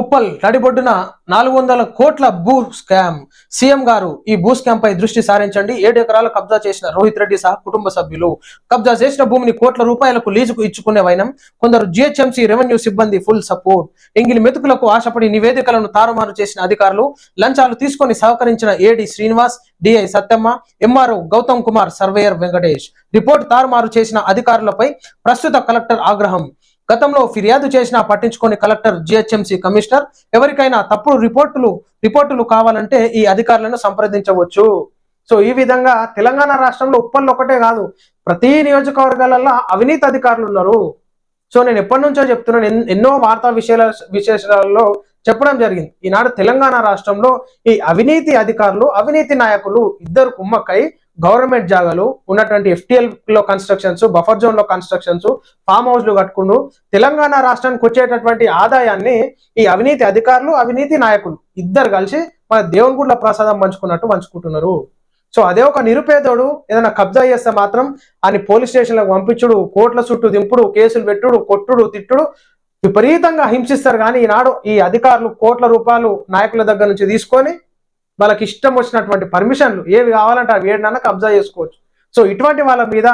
ఉప్పల్ నడిబొడ్డున నాలుగు వందల కోట్ల భూ స్కామ్. సీఎం గారు ఈ భూ స్కామ్ పై దృష్టి సారించండి. ఏడు ఎకరాలు కబ్జా చేసిన రోహిత్ రెడ్డి సహా కుటుంబ సభ్యులు. కబ్జా చేసిన భూమిని కోట్ల రూపాయలకు లీజుకు ఇచ్చుకునే వైనం. కొందరు జిహెచ్ఎంసీ రెవెన్యూ సిబ్బంది ఫుల్ సపోర్ట్. ఎంగిలి మెతుకులకు ఆశపడి నివేదికలను తారుమారు చేసిన అధికారులు లంచాలు తీసుకొని సహకరించిన AD Srinivas DI Satyamma MRO Gautam Kumar surveyor Venkatesh. Report తారుమారు చేసిన అధికారులపై ప్రస్తుత కలెక్టర్ ఆగ్రహం. గతంలో ఫిర్యాదు చేసినా పట్టించుకొని కలెక్టర్ జిహెచ్ఎంసీ కమిషనర్ ఎవరికైనా తప్పుడు రిపోర్టులు రిపోర్టులు కావాలంటే ఈ అధికారులను సంప్రదించవచ్చు. సో ఈ విధంగా తెలంగాణ రాష్ట్రంలో ఉప్పల్లో ఒకటే కాదు ప్రతి నియోజకవర్గాలలో అవినీతి అధికారులు ఉన్నారు. సో నేను ఎప్పటి నుంచో చెప్తున్నాను ఎన్నో వార్తా విషయాల విశేషాలలో చెప్పడం జరిగింది. ఈనాడు తెలంగాణ రాష్ట్రంలో ఈ అవినీతి అధికారులు అవినీతి నాయకులు ఇద్దరు కుమ్మక్కై గవర్నమెంట్ జాగాలు ఉన్నటువంటి ఎఫ్టిఎల్లో కన్స్ట్రక్షన్స్ బఫర్ జోన్లో కన్స్ట్రక్షన్స్ ఫామ్ హౌస్లు కట్టుకుంటూ తెలంగాణ రాష్ట్రానికి వచ్చేటటువంటి ఆదాయాన్ని ఈ అవినీతి అధికారులు అవినీతి నాయకులు ఇద్దరు కలిసి మన దేవునిగుడ్ల ప్రసాదం పంచుకున్నట్టు పంచుకుంటున్నారు. సో అదే ఒక నిరుపేదోడు ఏదైనా కబ్జా చేస్తే మాత్రం అని పోలీస్ స్టేషన్లకు పంపించుడు కోట్ల చుట్టూ దింపుడు కేసులు పెట్టుడు కొట్టుడు తిట్టుడు విపరీతంగా హింసిస్తారు కానీ ఈనాడు ఈ అధికారులు కోట్ల రూపాయలు నాయకుల దగ్గర నుంచి తీసుకొని వాళ్ళకి ఇష్టం వచ్చినటువంటి పర్మిషన్లు ఏవి కావాలంటే అవి ఏడనన్నా కబ్జా చేసుకోవచ్చు. సో ఇటువంటి వాళ్ళ మీద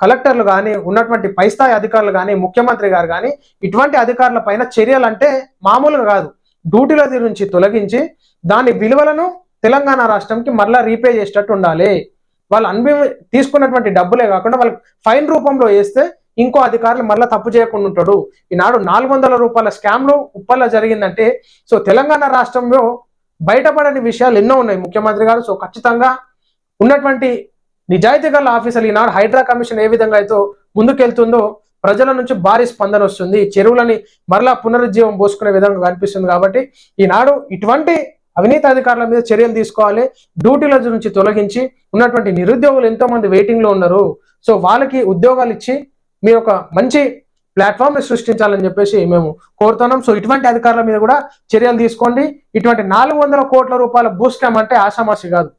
కలెక్టర్లు కానీ ఉన్నటువంటి పై స్థాయి అధికారులు కానీ ముఖ్యమంత్రి గారు కానీ ఇటువంటి అధికారుల పైన చర్యలు అంటే మామూలుగా కాదు. డ్యూటీల నుంచి తొలగించి దాని విలువలను తెలంగాణ రాష్ట్రంకి మరలా రీపే చేసేటట్టు ఉండాలి. వాళ్ళు అనుభవం తీసుకున్నటువంటి డబ్బులే కాకుండా వాళ్ళకి ఫైన్ రూపంలో వేస్తే ఇంకో అధికారులు మళ్ళీ తప్పు చేయకుండా ఉంటాడు. ఈనాడు నాలుగు వందల రూపాయల స్కామ్లు ఉప్పల్లో జరిగిందంటే సో తెలంగాణ రాష్ట్రంలో బయటపడని విషయాలు ఎన్నో ఉన్నాయి ముఖ్యమంత్రి గారు. సో ఖచ్చితంగా ఉన్నటువంటి నిజాయితీ గల ఆఫీసర్లు ఈనాడు హైడ్రా కమిషన్ ఏ విధంగా అయితే ముందుకెళ్తుందో ప్రజల నుంచి భారీ స్పందన వస్తుంది. చెరువులని మరలా పునరుజ్జీవం పోసుకునే విధంగా కనిపిస్తుంది కాబట్టి ఈనాడు ఇటువంటి అవినీతి అధికారుల మీద చర్యలు తీసుకోవాలి డ్యూటీల నుంచి తొలగించి ఉన్నటువంటి నిరుద్యోగులు ఎంతో మంది వెయిటింగ్లో ఉన్నారు. సో వాళ్ళకి ఉద్యోగాలు ఇచ్చి మీ ఒక మంచి ప్లాట్ఫామ్ని సృష్టించాలని చెప్పేసి మేము కోరుతున్నాం. సో ఇటువంటి అధికారుల మీద కూడా చర్యలు తీసుకోండి. ఇటువంటి నాలుగు వందల కోట్ల రూపాయల బూస్ట్ అంటే ఆషామాషి కాదు.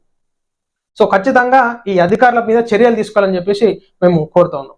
సో ఖచ్చితంగా ఈ అధికారుల మీద చర్యలు తీసుకోవాలని చెప్పేసి మేము కోరుతా ఉన్నాం.